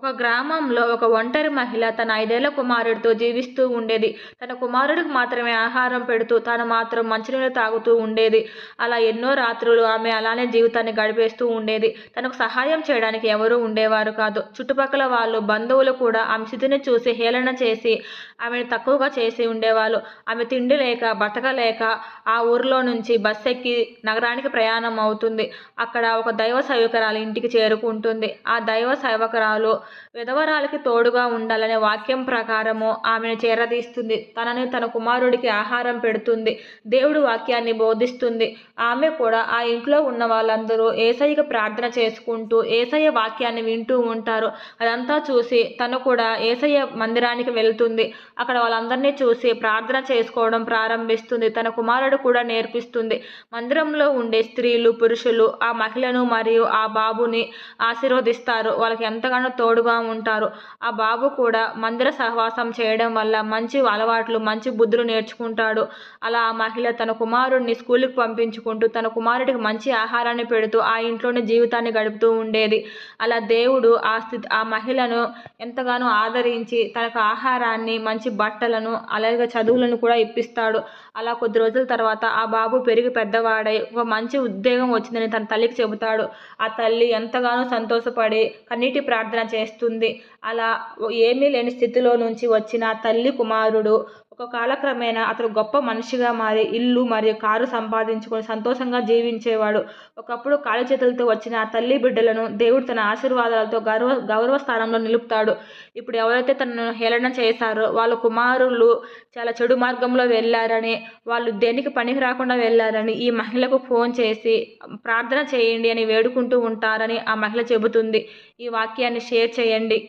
ఒక గ్రామంలో ఒక ఒంటరి మహిళ తన ఐదేళ్ళ కుమారుడితో జీవిస్తూ ఉండేది. తన కుమారుడికి మాత్రమే ఆహారం పెడుతూ తాను మాత్రం మంచినీళ్ళు తాగుతూ ఉండేది. అలా ఎన్నో రాత్రులు ఆమె అలానే జీవితాన్ని గడిపేస్తూ ఉండేది. తనకు సహాయం చేయడానికి ఎవరూ ఉండేవారు కాదు. చుట్టుపక్కల వాళ్ళు బంధువులు కూడా ఆమె స్థితిని చూసి హేళన చేసి ఆమెను తక్కువగా చేసి ఉండేవాళ్ళు. ఆమె తిండి లేక బతకలేక ఆ ఊరిలో నుంచి బస్ ఎక్కి నగరానికి ప్రయాణం అవుతుంది. అక్కడ ఒక దైవ సేవకురాలు ఇంటికి చేరుకుంటుంది. ఆ దైవ సేవకురాలు విధవరాలకి తోడుగా ఉండాలనే వాక్యం ప్రకారము ఆమెను చేరదీస్తుంది. తనని తన కుమారుడికి ఆహారం పెడుతుంది. దేవుడు వాక్యాన్ని బోధిస్తుంది. ఆమె కూడా ఆ ఇంట్లో ఉన్న వాళ్ళందరూ ఏసయ్యకి ప్రార్థన చేసుకుంటూ ఏసయ్య వాక్యాన్ని వింటూ ఉంటారు. అదంతా చూసి తను కూడా ఏసయ్య మందిరానికి వెళ్తుంది. అక్కడ వాళ్ళందరినీ చూసి ప్రార్థన చేసుకోవడం ప్రారంభిస్తుంది. తన కుమారుడు కూడా నేర్పిస్తుంది. మందిరంలో ఉండే స్త్రీలు పురుషులు ఆ మహిళను మరియు ఆ బాబుని ఆశీర్వదిస్తారు. వాళ్ళకి ఎంతగానో తోడు తోడుగా ఉంటారు. ఆ బాబు కూడా మందిర సహవాసం చేయడం వల్ల మంచి అలవాట్లు మంచి బుద్ధులు నేర్చుకుంటాడు. అలా ఆ మహిళ తన కుమారుడిని స్కూల్కి పంపించుకుంటూ తన కుమారుడికి మంచి ఆహారాన్ని పెడుతూ ఆ ఇంట్లోనే జీవితాన్ని గడుపుతూ ఉండేది. అలా దేవుడు ఆ స్థితి ఆ మహిళను ఎంతగానో ఆదరించి తనకు ఆహారాన్ని మంచి బట్టలను అలాగే చదువులను కూడా ఇప్పిస్తాడు. అలా కొద్ది రోజుల తర్వాత ఆ బాబు పెరిగి పెద్దవాడై ఒక మంచి ఉద్యోగం వచ్చిందని తన తల్లికి చెబుతాడు. ఆ తల్లి ఎంతగానో సంతోషపడి కన్నీటి ప్రార్థన చేసి చేస్తుంది. అలా ఏమీ లేని స్థితిలో నుంచి వచ్చిన తల్లి కుమారుడు ఒక కాలక్రమేణా అతడు గొప్ప మనిషిగా మారి ఇల్లు మరియు కారు సంపాదించుకొని సంతోషంగా జీవించేవాడు. ఒకప్పుడు కాలి చేతులతో వచ్చిన ఆ తల్లి బిడ్డలను దేవుడు తన ఆశీర్వాదాలతో గౌరవ గౌరవ స్థానంలో నిలుపుతాడు. ఇప్పుడు ఎవరైతే తనను హేళన చేశారో వాళ్ళ కుమారులు చాలా చెడు మార్గంలో వెళ్ళారని వాళ్ళు దేనికి పనికి రాకుండా వెళ్ళారని ఈ మహిళకు ఫోన్ చేసి ప్రార్థన చేయండి అని వేడుకుంటూ ఉంటారని ఆ మహిళ చెబుతుంది. ఈ వాక్యాన్ని షేర్ చేయండి.